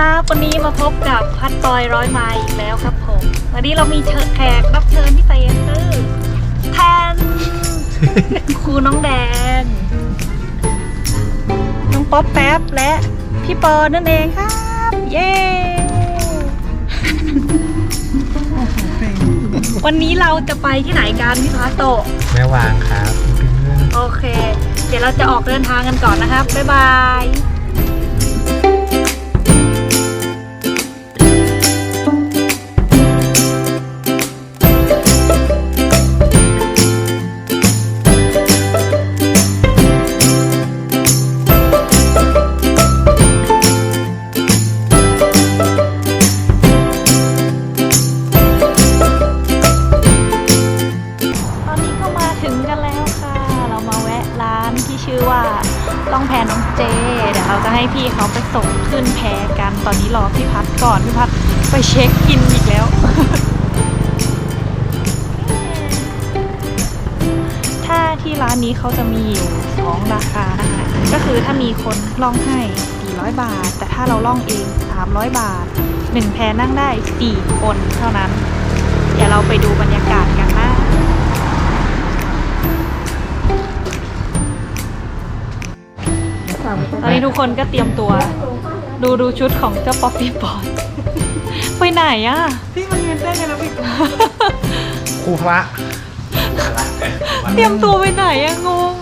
ครับ วันนี้มาพบกับพัดปอยร้อยไม้อีกแล้วครับผม วันนี้เรามีเชิญแขกรับเชิญพิเศษคือแทน ครูน้องแดงน้องป๊อปแป๊บและพี่ปอนั่นเองครับ เย้ วันนี้เราจะไปที่ไหนกันพี่พาโตะแม่วางครับ โอเค เดี๋ยวเราจะออกเดินทางกันก่อนนะครับ บ๊ายบาย ร้านนี้เขาจะมีอยู่สองราคานะคะก็คือถ้ามีคนล่องให้ 400 บาท แต่ถ้าเราล่องเอง 300 บาท1แพนั่งได้ 4 คนเท่านั้น เดี๋ยวเราไปดูบรรยากาศกันนะตอนนี้ทุกคนก็เตรียมตัว ดูดูชุดของเจ้าป๊อปปี้บอยไปไหนอะที่มันยืนเต้นกันแล้วอีกครูพระ เตรียมตัวไปไหนอะงง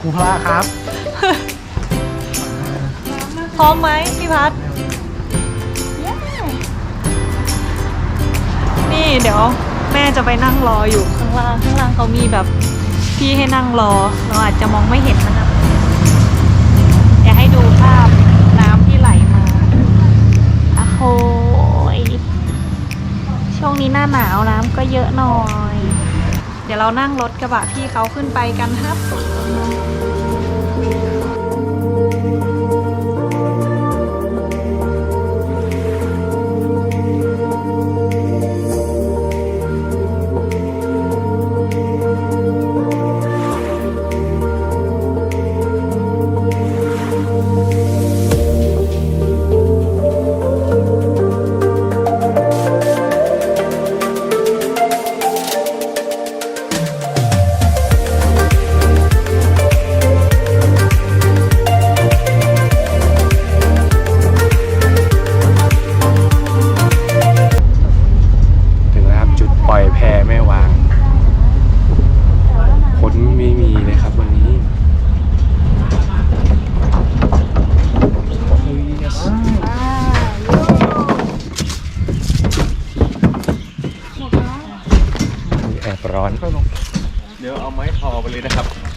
ครูพระครับ พร้อมไหมพี่พัดนี่เดี๋ยวแม่จะไปนั่งรออยู่ข้างล่างข้างล่างเขามีแบบที่ให้นั่งรอ เราอาจจะมองไม่เห็นนะครับอยากให้ดูภาพน้ำที่ไหลมาอะโหยช่วงนี้หน้าหนาวน้ำก็เยอะหน่อยเดี๋ยวเรานั่งรถกระบะพี่เขาขึ้นไปกันครับ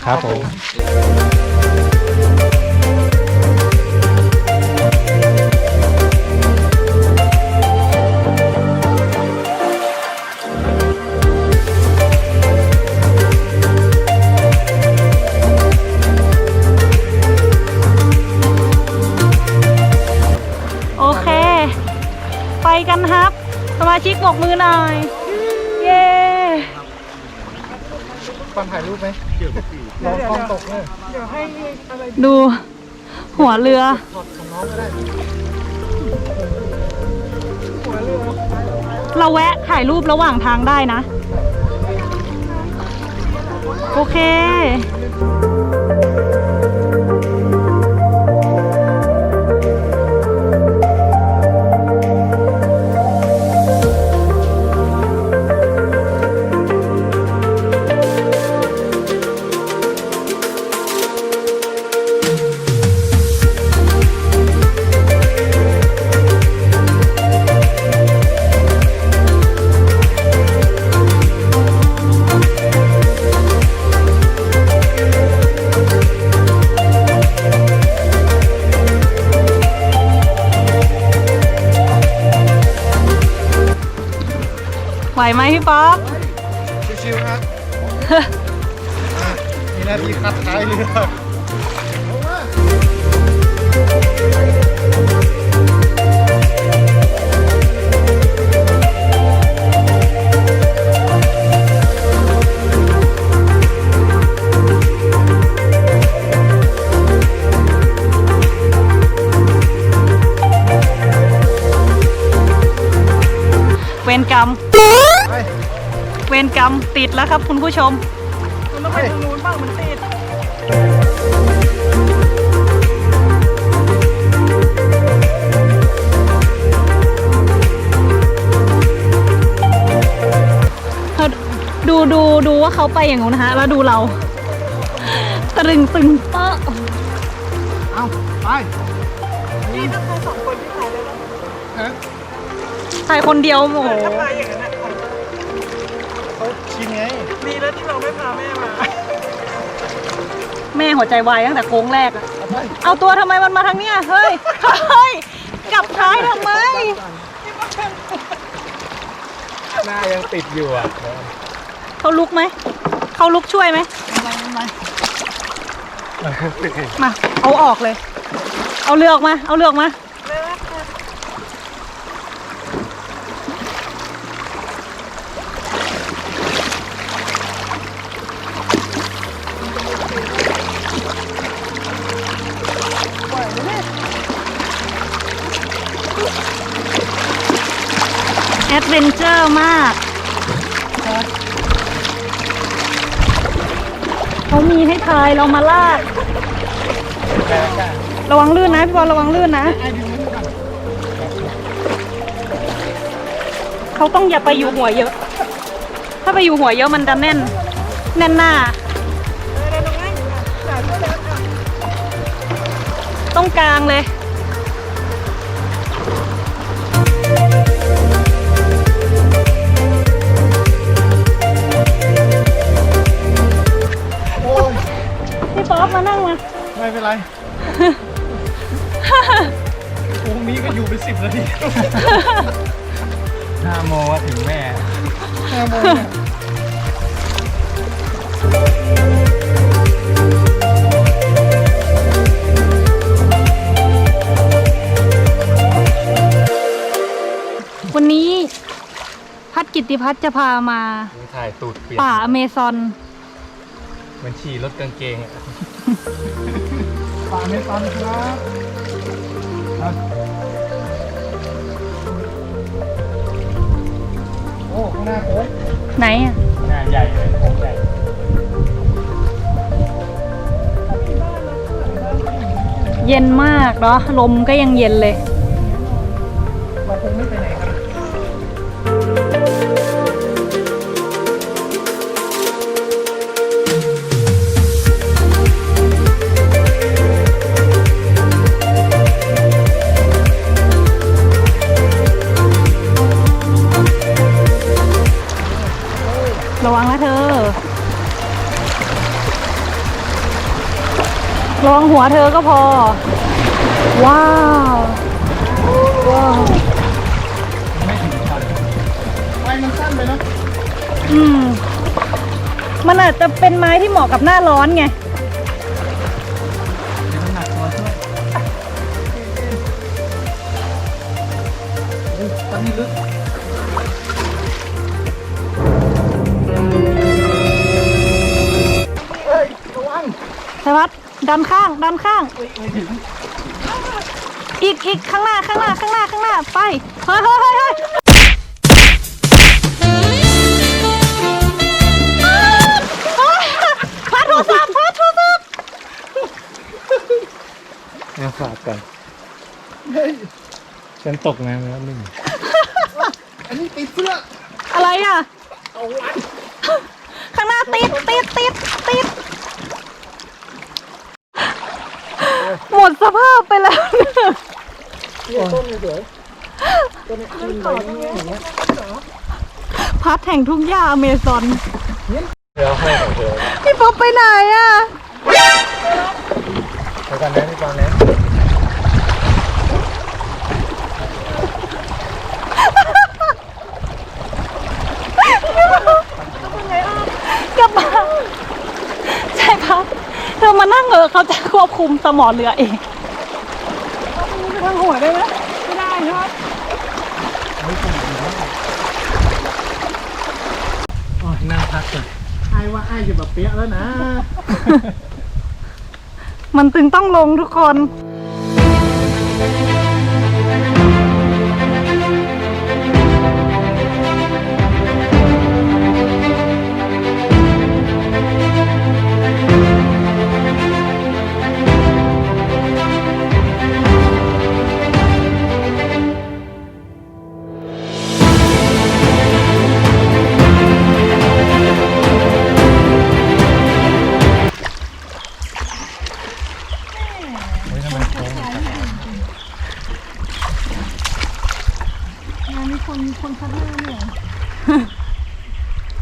ครับครับผมโอเค ไปกันครับ สมาชิกบอกมือหน่อย เย้ฟังถ่ายรูปไหม ลองกล้องตกเลยเดี๋ยวให้อะไรดู หัวเรือ หัวเรือเราแวะถ่ายรูประหว่างทางได้นะ โอเค ป๊อปชิวๆครับมีหน้าที่คัดท้ายเรือเรกรรมเว รกรรมติดแล้วครับคุณผู้ชมมันต้องไปทางนู้นบ้างมันติดดูดูดูว่าเขาไปอย่างงู้นนะคะแล้วดูเรา ตรึงตึงเปาะเอาไปนี่ถ้าใครสองคนที่ถ่ายได้แล้วฮะถ่ายคนเดียวโอ้โห ถ้าพายอย่างนั้น นะเขาชิมไง ดีแล้วที่เราไม่พาแม่มา แม่หัวใจวายตั้งแต่โค้งแรกอะเอาตัวทำไมมันมาทางเนี้ย เฮ้ย เฮ้ย กลับท้ายทำไม หน้ายังติดอยู่อะเขาลุกไหม เขาลุกช่วยไหม มา เอาออกเลย เอาเรือออกมา เอาเรือออกมา วนเจอร์มาก เขามีให้ทายเรามาลาก ระวังลื่นนะพี่บอลระวังลื่นนะ เขาต้องอย่าไปอยู่หัวเยอะ ถ้าไปอยู่หัวเยอะมันจะแน่น แน่นหน้า ต้องกลางเลย อปมานั่งมา ไม่เป็นไรวงนี้ก็อยู่เป็นสิบนาทีห้าโมงก็ถึงแม่ห้าโมงเนี่ยวันนี้ พัดกิตติพัฒน์จะพามานี่ถ่ายตูดเปียกป่าอเมซอน เหมือนฉี่รถกางเกงอะป่าเมซอนครับเอาโอ้ข้างหน้าโค้งไหนอะหน้าใหญ่เลยโค้งใหญ่เย็นมากเนาะลมก็ยังเย็นเลย เราคงไม่ไปไหนครับ เธอก็พอ ว้าว ว้าวไม่ถึงชันไฟมันสั้นไปเนะ อืม มันอาจจะเป็นไม้ที่เหมาะกับหน้าร้อนไง ดดันข้างดันข้าง อีกอีกข้างหน้าข้างหน้าข้างหน้าข้างหน้าไปเฮ้ยเฮ้ยเฮ้ยเฮ้ยพัดโทรศัพท์พัดโทรศัพท์เอาฝากกันฉันตกน้ำแล้วหนึ่งอันนี้ติดเสื้ออะไรอะข้างหน้าติดติดติดติดหม ดสภาพไปแล้วเนี่ยต้นสวยต้นนี้ต่อตรงนี้พัดแห่งทุ่งหญ้าอเมซอนเดี๋ยวให้ของเธอพี่ป๊อปไปไหนอะเดี๋ยวกันนะพี่ปอนนะกลับมาใช่ครับเธอมานั่งเออเขาจะ บคุมสมอเรือเองทางหัวได้ไหมไม่ได้ครับโอ้ยนั่งพักก่อนไอ้ว่าไอ้จะแบบเปี้ยแล้วนะ มันตึงต้องลงทุกคน คนคนคัดหน้าเนี่ย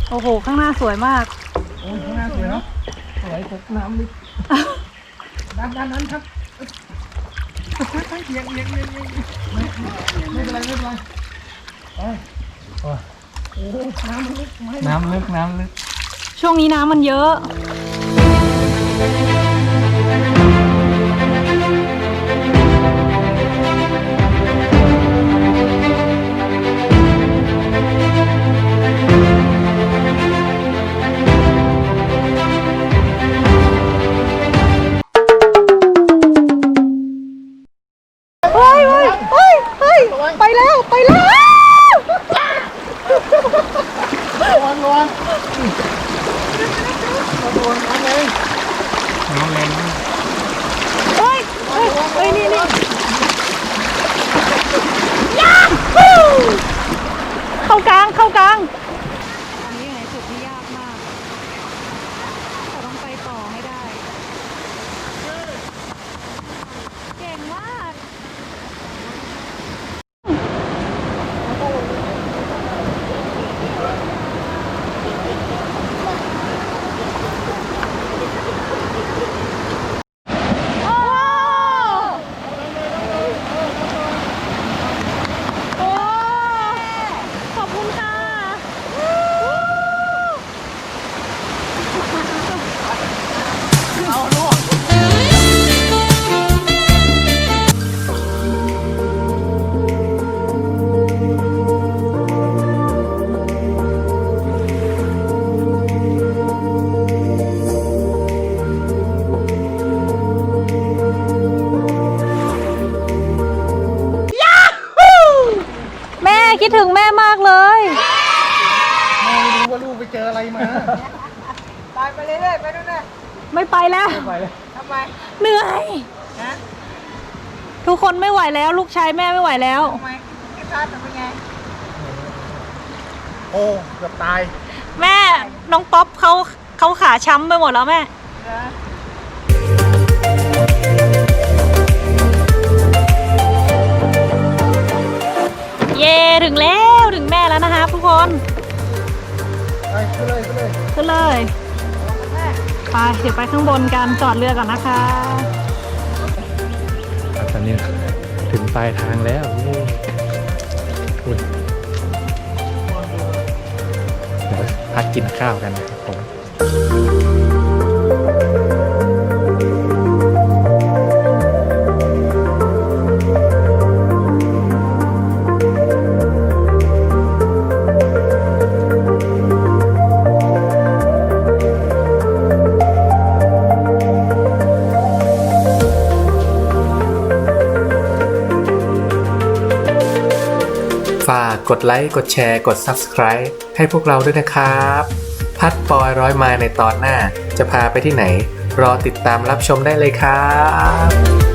โอ้โห ข้างหน้าสวยมาก โอ้ยข้างหน้าสวยเนาะสวยตกน้ำลึกด้านด้านนั้นครับเอียงเอียงเอียงเอียงไม่ไม่เป็นไรไม่เป็นไรไปโอ้น้ำมันลึกไม่น้ำลึกน้ำลึก ช่วงนี้น้ำมันเยอะากลางเข้ากลาง ทุกคนไม่ไหวแล้ว ลูกชายแม่ไม่ไหวแล้ว ทำไมไอ้พัดเป็นไง โอ้เกือบตายแม่น้องป๊อปเขาเขาขาช้ำไปหมดแล้วแม่ เหรอเย่ถึงแล้วถึงแม่แล้วนะคะทุกคนไปขึ้นเลยขึ้นเลย ขึ้นเลย ไปเดี๋ยวไปข้างบนกันจอดเรือก่อนนะคะ ตอนนี้ถึงปลายทางแล้วอุ้ยเดี๋ยวพักกินข้าวกันนะครับผม กดไลค์กดแชร์กด Subscribe ให้พวกเราด้วยนะครับ พัดปอยร้อยมาในตอนหน้า จะพาไปที่ไหน รอติดตามรับชมได้เลยครับ